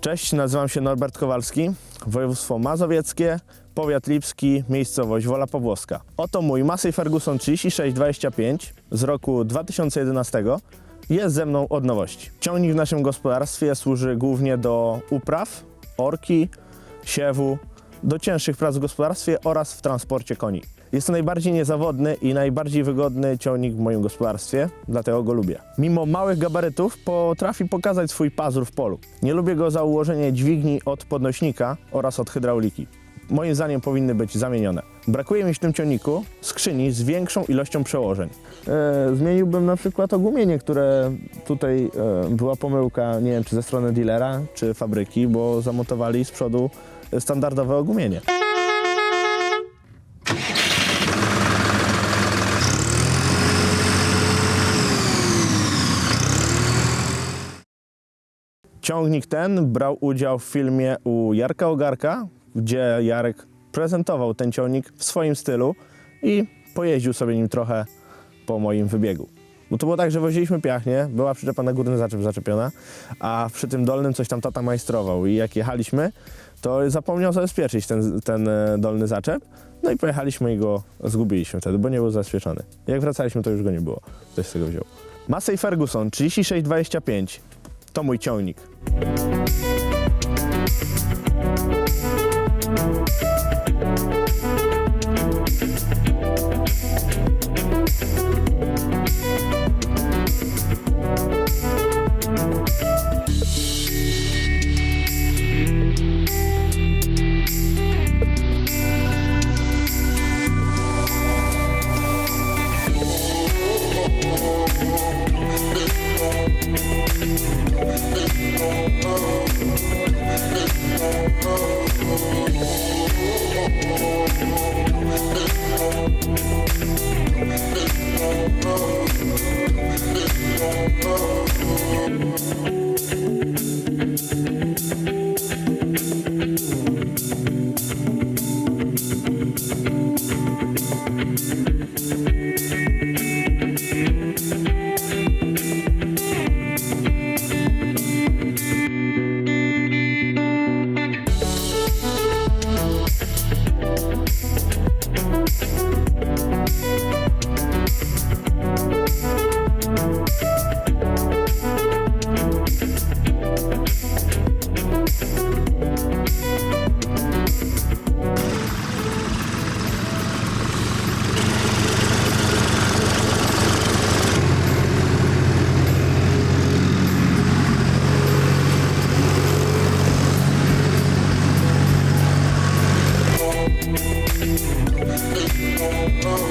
Cześć, nazywam się Norbert Kowalski, województwo mazowieckie, powiat lipski, miejscowość Wola Pawłowska. Oto mój Massey Ferguson 3625 z roku 2011 jest ze mną od nowości. Ciągnik w naszym gospodarstwie służy głównie do upraw, orki, siewu, do cięższych prac w gospodarstwie oraz w transporcie koni. Jest to najbardziej niezawodny i najbardziej wygodny ciągnik w moim gospodarstwie, dlatego go lubię. Mimo małych gabarytów potrafi pokazać swój pazur w polu. Nie lubię go za ułożenie dźwigni od podnośnika oraz od hydrauliki. Moim zdaniem powinny być zamienione. Brakuje mi w tym ciągniku skrzyni z większą ilością przełożeń. E, zmieniłbym na przykład ogumienie, które tutaj e, była pomyłka, nie wiem czy ze strony dealera, czy fabryki, bo zamontowali z przodu standardowe ogumienie. Ciągnik ten brał udział w filmie u Jarka Ogarka, gdzie Jarek prezentował ten ciągnik w swoim stylu i pojeździł sobie nim trochę po moim wybiegu. Bo to było tak, że woziliśmy piachnie, była przyczepa na górny zaczep zaczepiona, a przy tym dolnym coś tam tata majstrował i jak jechaliśmy, to zapomniał zabezpieczyć ten, ten e, dolny zaczep, no i pojechaliśmy i go zgubiliśmy wtedy, bo nie był zabezpieczony. Jak wracaliśmy, to już go nie było. Ktoś z tego wziął. Massey Ferguson 3625 to mój ciągnik. oh, oh. oh.